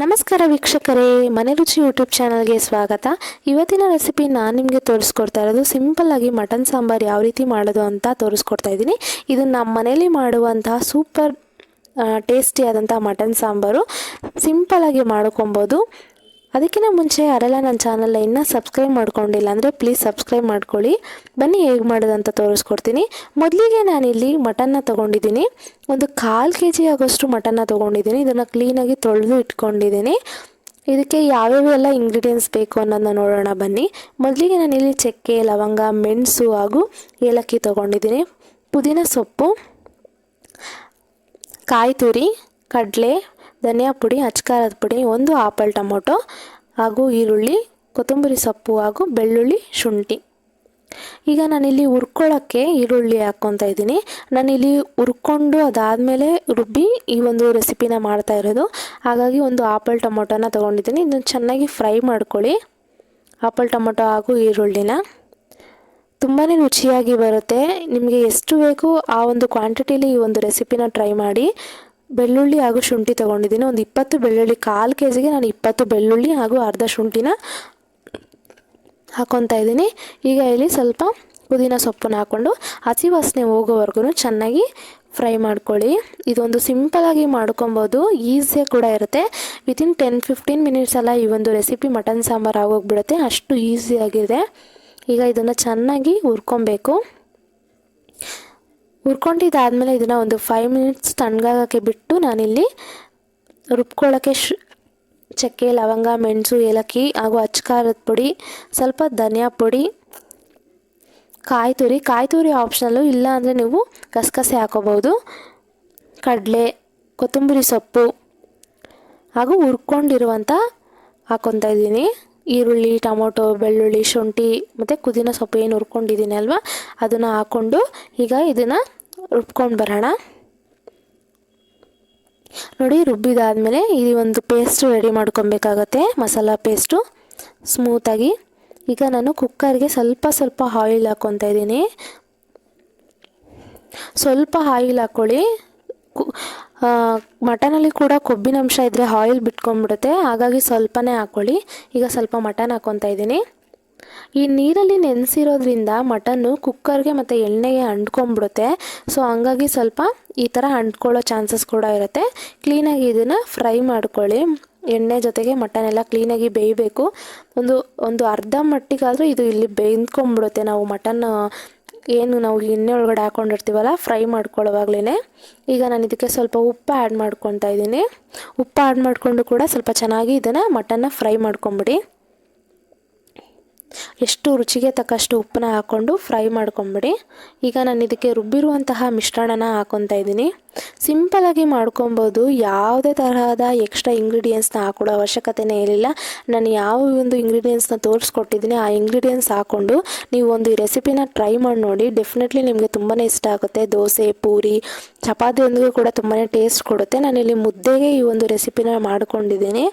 ನಮಸ್ಕಾರ ವೀಕ್ಷಕರೇ, ಮನೆ ರುಚಿ ಯೂಟ್ಯೂಬ್ ಚಾನಲ್ಗೆ ಸ್ವಾಗತ. ಇವತ್ತಿನ ರೆಸಿಪಿ ನಾನು ನಿಮಗೆ ತೋರಿಸ್ಕೊಡ್ತಾ ಇರೋದು ಸಿಂಪಲ್ಲಾಗಿ ಮಟನ್ ಸಾಂಬಾರು ಯಾವ ರೀತಿ ಮಾಡೋದು ಅಂತ ತೋರಿಸ್ಕೊಡ್ತಾ ಇದ್ದೀನಿ. ಇದು ನಮ್ಮ ಮನೇಲಿ ಮಾಡುವಂತಹ ಸೂಪರ್ ಟೇಸ್ಟಿಯಾದಂಥ ಮಟನ್ ಸಾಂಬಾರು. ಸಿಂಪಲ್ಲಾಗಿ ಮಾಡ್ಕೊಬೋದು. ಅದಕ್ಕಿಂತ ಮುಂಚೆ ಯಾರೆಲ್ಲ ನನ್ನ ಚಾನಲ್ನ ಇನ್ನೂ ಸಬ್ಸ್ಕ್ರೈಬ್ ಮಾಡ್ಕೊಂಡಿಲ್ಲ ಅಂದರೆ ಪ್ಲೀಸ್ ಸಬ್ಸ್ಕ್ರೈಬ್ ಮಾಡ್ಕೊಳ್ಳಿ. ಬನ್ನಿ ಹೇಗೆ ಮಾಡೋದಂತ ತೋರಿಸ್ಕೊಡ್ತೀನಿ. ಮೊದಲಿಗೆ ನಾನಿಲ್ಲಿ ಮಟನ್ನ ತೊಗೊಂಡಿದ್ದೀನಿ. ಒಂದು ಕಾಲು ಕೆ ಜಿ ಆಗೋಷ್ಟು ಮಟನ್ನ ತೊಗೊಂಡಿದ್ದೀನಿ. ಇದನ್ನು ಕ್ಲೀನಾಗಿ ತೊಳೆದು ಇಟ್ಕೊಂಡಿದ್ದೀನಿ. ಇದಕ್ಕೆ ಯಾವ್ಯಾವೆಲ್ಲ ಇಂಗ್ರೀಡಿಯೆಂಟ್ಸ್ ಬೇಕು ಅನ್ನೋದನ್ನ ನೋಡೋಣ ಬನ್ನಿ. ಮೊದಲಿಗೆ ನಾನಿಲ್ಲಿ ಚಕ್ಕೆ, ಲವಂಗ, ಮೆಣಸು ಹಾಗೂ ಏಲಕ್ಕಿ ತೊಗೊಂಡಿದ್ದೀನಿ. ಪುದೀನ ಸೊಪ್ಪು ಕಾಯಿ ತುರಿ ಕಡಲೆ ಧನಿಯಾ ಪುಡಿ, ಅಚ್ಕಾರದ ಪುಡಿ, ಒಂದು ಆಪಲ್ ಟೊಮೊಟೊ ಹಾಗೂ ಈರುಳ್ಳಿ, ಕೊತ್ತಂಬರಿ ಸೊಪ್ಪು ಹಾಗೂ ಬೆಳ್ಳುಳ್ಳಿ ಶುಂಠಿ. ಈಗ ನಾನಿಲ್ಲಿ ಹುರ್ಕೊಳ್ಳೋಕ್ಕೆ ಈರುಳ್ಳಿ ಹಾಕ್ಕೊತಾ ಇದ್ದೀನಿ. ನಾನಿಲ್ಲಿ ಹುರ್ಕೊಂಡು ಅದಾದಮೇಲೆ ರುಬ್ಬಿ ಈ ಒಂದು ರೆಸಿಪಿನ ಮಾಡ್ತಾ ಇರೋದು. ಹಾಗಾಗಿ ಒಂದು ಆಪಲ್ ಟೊಮೊಟೊನ ತೊಗೊಂಡಿದ್ದೀನಿ. ಇದನ್ನು ಚೆನ್ನಾಗಿ ಫ್ರೈ ಮಾಡ್ಕೊಳ್ಳಿ. ಆಪಲ್ ಟೊಮೊಟೊ ಹಾಗೂ ಈರುಳ್ಳಿನ. ತುಂಬಾ ರುಚಿಯಾಗಿ ಬರುತ್ತೆ. ನಿಮಗೆ ಎಷ್ಟು ಬೇಕು ಆ ಒಂದು ಕ್ವಾಂಟಿಟಿಲಿ ಈ ಒಂದು ರೆಸಿಪಿನ ಟ್ರೈ ಮಾಡಿ. ಬೆಳ್ಳುಳ್ಳಿ ಹಾಗೂ ಶುಂಠಿ ತೊಗೊಂಡಿದ್ದೀನಿ. ಒಂದು ಇಪ್ಪತ್ತು ಬೆಳ್ಳುಳ್ಳಿ ಕಾಲು ಕೆ ಜಿಗೆ ನಾನು ಇಪ್ಪತ್ತು ಬೆಳ್ಳುಳ್ಳಿ ಹಾಗೂ ಅರ್ಧ ಶುಂಠಿನ ಹಾಕ್ಕೊತಾ ಇದ್ದೀನಿ. ಈಗ ಇಲ್ಲಿ ಸ್ವಲ್ಪ ಪುದೀನ ಸೊಪ್ಪನ್ನು ಹಾಕ್ಕೊಂಡು ಹಸಿ ವಾಸನೆ ಹೋಗೋವರೆಗೂ ಚೆನ್ನಾಗಿ ಫ್ರೈ ಮಾಡ್ಕೊಳ್ಳಿ. ಇದೊಂದು ಸಿಂಪಲಾಗಿ ಮಾಡ್ಕೊಬೋದು. ಈಸಿಯಾಗಿ ಕೂಡ ಇರುತ್ತೆ. ವಿತಿನ್ ಟೆನ್ ಫಿಫ್ಟೀನ್ ಮಿನಿಟ್ಸ್ ಎಲ್ಲ ಈ ಒಂದು ರೆಸಿಪಿ ಮಟನ್ ಸಾಂಬಾರು ಆಗೋಗ್ಬಿಡುತ್ತೆ. ಅಷ್ಟು ಈಸಿಯಾಗಿದೆ ಈಗ ಇದನ್ನು ಚೆನ್ನಾಗಿ ಹುರ್ಕೊಬೇಕು. ಹುರ್ಕೊಂಡಿದ್ದಾದಮೇಲೆ ಇದನ್ನು ಒಂದು ಫೈವ್ ಮಿನಿಟ್ಸ್ ತಣ್ಣಗಾಗೋಕ್ಕೆ ಬಿಟ್ಟು ನಾನಿಲ್ಲಿ ರುಬ್ಕೊಳ್ಳೋಕ್ಕೆ ಶ್, ಚಕ್ಕೆ, ಲವಂಗ, ಮೆಣಸು, ಏಲಕ್ಕಿ ಹಾಗೂ ಅಚ್ಚಕಾರದ ಪುಡಿ, ಸ್ವಲ್ಪ ಧನಿಯಾ ಪುಡಿ ಕಾಯಿ ತುರಿ ಕಾಯಿ ತುರಿ ಆಪ್ಷನಲ್ಲು ಇಲ್ಲ ಅಂದರೆ ನೀವು ಗಸಗಸೆ ಹಾಕೋಬೋದು ಕಡಲೆ, ಕೊತ್ತಂಬರಿ ಸೊಪ್ಪು ಹಾಗೂ ಹುರ್ಕೊಂಡಿರುವಂಥ ಹಾಕೊತಾ ಇದ್ದೀನಿ. ಈರುಳ್ಳಿ, ಟೊಮೊಟೊ, ಬೆಳ್ಳುಳ್ಳಿ, ಶುಂಠಿ, ಮತ್ತು ಕುದಿನ ಸೊಪ್ಪು ಏನು ಹುರ್ಕೊಂಡಿದ್ದೀನಿ ಅಲ್ವಾ? ಅದನ್ನು ಹಾಕ್ಕೊಂಡು ಈಗ ಇದನ್ನು ರುಬ್ಕೊಂಡು ಬರೋಣ. ನೋಡಿ, ರುಬ್ಬಿದಾದಮೇಲೆ ಈ ಒಂದು ಪೇಸ್ಟು ರೆಡಿ ಮಾಡ್ಕೊಬೇಕಾಗತ್ತೆ, ಮಸಾಲ ಪೇಸ್ಟು ಸ್ಮೂತಾಗಿ ಈಗ ನಾನು ಕುಕ್ಕರ್ಗೆ ಸ್ವಲ್ಪ ಸ್ವಲ್ಪ ಆಯಿಲ್ ಹಾಕ್ಕೊತಾ ಇದ್ದೀನಿ. ಸ್ವಲ್ಪ ಆಯಿಲ್ ಹಾಕ್ಕೊಳ್ಳಿ. ಮಟನಲ್ಲಿ ಕೂಡ ಕೊಬ್ಬಿನ ಅಂಶ ಇದ್ದರೆ ಆಯಿಲ್ ಬಿಟ್ಕೊಂಡ್ಬಿಡುತ್ತೆ. ಹಾಗಾಗಿ ಸ್ವಲ್ಪನೇ ಹಾಕ್ಕೊಳ್ಳಿ. ಈಗ ಸ್ವಲ್ಪ ಮಟನ್ ಹಾಕ್ಕೊತಾ ಇದ್ದೀನಿ. ಈ ನೀರಲ್ಲಿ ನೆನೆಸಿರೋದ್ರಿಂದ ಮಟನ್ನು ಕುಕ್ಕರ್ಗೆ ಮತ್ತು ಎಣ್ಣೆಗೆ ಅಂಟ್ಕೊಂಡ್ಬಿಡುತ್ತೆ. ಸೊ ಹಂಗಾಗಿ ಸ್ವಲ್ಪ ಈ ಥರ ಅಂಟ್ಕೊಳ್ಳೋ ಚಾನ್ಸಸ್ ಕೂಡ ಇರುತ್ತೆ. ಕ್ಲೀನಾಗಿ ಇದನ್ನು ಫ್ರೈ ಮಾಡ್ಕೊಳ್ಳಿ. ಎಣ್ಣೆ ಜೊತೆಗೆ ಮಟನ್ ಎಲ್ಲ ಕ್ಲೀನಾಗಿ ಬೇಯಬೇಕು. ಒಂದು ಒಂದು ಅರ್ಧ ಮಟ್ಟಿಗಾದರೂ ಇದು ಇಲ್ಲಿ ಬೇಯ್ಕೊಂಬಿಡುತ್ತೆ ನಾವು ಮಟನ್ ಏನು ನಾವು ಎಣ್ಣೆ ಒಳಗಡೆ ಹಾಕ್ಕೊಂಡಿರ್ತೀವಲ್ಲ ಫ್ರೈ ಮಾಡ್ಕೊಳ್ಳೋವಾಗ್ಲೇ ಈಗ ನಾನು ಇದಕ್ಕೆ ಸ್ವಲ್ಪ ಉಪ್ಪು ಆ್ಯಡ್ ಮಾಡ್ಕೊತಾ ಇದ್ದೀನಿ. ಉಪ್ಪು ಆ್ಯಡ್ ಮಾಡಿಕೊಂಡು ಕೂಡ ಸ್ವಲ್ಪ ಚೆನ್ನಾಗಿ ಇದನ್ನು ಮಟನ್ನ ಫ್ರೈ ಮಾಡ್ಕೊಂಬಿಡಿ. ಎಷ್ಟು ರುಚಿಗೆ ತಕ್ಕಷ್ಟು ಉಪ್ಪನ್ನ ಹಾಕ್ಕೊಂಡು ಫ್ರೈ ಮಾಡ್ಕೊಂಬಿಡಿ. ಈಗ ನಾನು ಇದಕ್ಕೆ ರುಬ್ಬಿರುವಂತಹ ಮಿಶ್ರಣನ ಹಾಕ್ಕೊತಾ ಇದ್ದೀನಿ. ಸಿಂಪಲಾಗಿ ಮಾಡ್ಕೊಬೋದು. ಯಾವುದೇ ತರಹದ ಎಕ್ಸ್ಟ್ರಾ ಇಂಗ್ರೀಡಿಯೆಂಟ್ಸ್ನ ಹಾಕೊಳ್ಳೋ ಅವಶ್ಯಕತೆನೇ ಇರಲಿಲ್ಲ. ನಾನು ಯಾವ ಒಂದು ಇಂಗ್ರೀಡಿಯೆಂಟ್ಸ್ನ ತೋರಿಸ್ಕೊಟ್ಟಿದ್ದೀನಿ, ಆ ಇಂಗ್ರೀಡಿಯೆಂಟ್ಸ್ ಹಾಕ್ಕೊಂಡು ನೀವು ಒಂದು ಈ ರೆಸಿಪಿನ ಟ್ರೈ ಮಾಡಿ ನೋಡಿ. ಡೆಫಿನೆಟ್ಲಿ ನಿಮಗೆ ತುಂಬಾ ಇಷ್ಟ ಆಗುತ್ತೆ. ದೋಸೆ, ಪೂರಿ, ಚಪಾತಿಯೊಂದಿಗೂ ಕೂಡ ತುಂಬಾ ಟೇಸ್ಟ್ ಕೊಡುತ್ತೆ. ನಾನಿಲ್ಲಿ ಮುದ್ದೆಗೆ ಈ ಒಂದು ರೆಸಿಪಿನ ಮಾಡ್ಕೊಂಡಿದ್ದೀನಿ.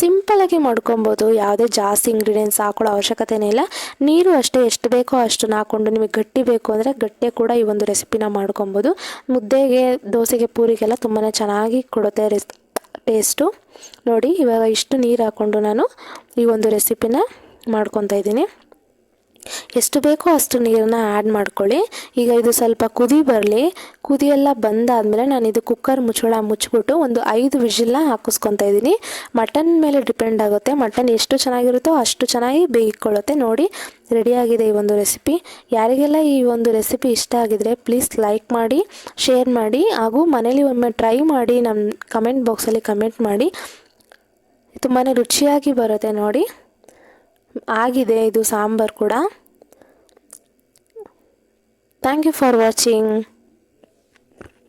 ಸಿಂಪಲಾಗಿ ಮಾಡ್ಕೊಬೋದು. ಯಾವುದೇ ಜಾಸ್ತಿ ಇಂಗ್ರೀಡಿಯೆಂಟ್ಸ್ ಹಾಕೊಳ್ಳೋ ಅವಶ್ಯಕತೆನೇ ಇಲ್ಲ. ನೀರು ಅಷ್ಟೇ ಎಷ್ಟು ಬೇಕೋ ಅಷ್ಟನ್ನು ಹಾಕ್ಕೊಂಡು ನಿಮಗೆ ಗಟ್ಟಿ ಬೇಕು ಅಂದರೆ ಗಟ್ಟಿ ಕೂಡ ಈ ಒಂದು ರೆಸಿಪಿನ ಮಾಡ್ಕೊಬೋದು. ಮುದ್ದೆಗೆ, ದೋಸೆಗೆ ಪೂರಿಗೆಲ್ಲ ತುಂಬಾ ಚೆನ್ನಾಗಿ ಕೊಡುತ್ತೆ ರೆಸ್ ಟೇಸ್ಟು ನೋಡಿ, ಇವಾಗ ಇಷ್ಟು ನೀರು ಹಾಕ್ಕೊಂಡು ನಾನು ಈ ಒಂದು ರೆಸಿಪಿನ ಮಾಡ್ಕೊತಾ ಇದ್ದೀನಿ. ಎಷ್ಟು ಬೇಕೋ ಅಷ್ಟು ನೀರನ್ನು ಆ್ಯಡ್ ಮಾಡ್ಕೊಳ್ಳಿ. ಈಗ ಇದು ಸ್ವಲ್ಪ ಕುದಿ ಬರಲಿ. ಕುದಿ ಎಲ್ಲ ಬಂದಾದಮೇಲೆ ನಾನು ಇದು ಕುಕ್ಕರ್ ಮುಚ್ಚಳ ಮುಚ್ಚಿಬಿಟ್ಟು ಒಂದು ಐದು ವಿಜಿಲ್ನ ಹಾಕಿಸ್ಕೊತಾ ಇದ್ದೀನಿ. ಮಟನ್ ಮೇಲೆ ಡಿಪೆಂಡ್ ಆಗುತ್ತೆ. ಮಟನ್ ಎಷ್ಟು ಚೆನ್ನಾಗಿರುತ್ತೋ ಅಷ್ಟು ಚೆನ್ನಾಗಿ ಬೇಯಿಕೊಳ್ಳುತ್ತೆ. ನೋಡಿ ರೆಡಿಯಾಗಿದೆ ಈ ಒಂದು ರೆಸಿಪಿ ಯಾರಿಗೆಲ್ಲ ಈ ಒಂದು ರೆಸಿಪಿ ಇಷ್ಟ ಆಗಿದರೆ ಪ್ಲೀಸ್ ಲೈಕ್ ಮಾಡಿ ಶೇರ್ ಮಾಡಿ, ಹಾಗೂ ಮನೇಲಿ ಒಮ್ಮೆ ಟ್ರೈ ಮಾಡಿ ನಮ್ಮ ಕಮೆಂಟ್ ಬಾಕ್ಸಲ್ಲಿ ಕಮೆಂಟ್ ಮಾಡಿ. ತುಂಬಾ ರುಚಿಯಾಗಿ ಬರುತ್ತೆ ನೋಡಿ. ಆಗಿದೆ ಇದು ಸಾಂಬಾರು ಕೂಡ. Thank you for watching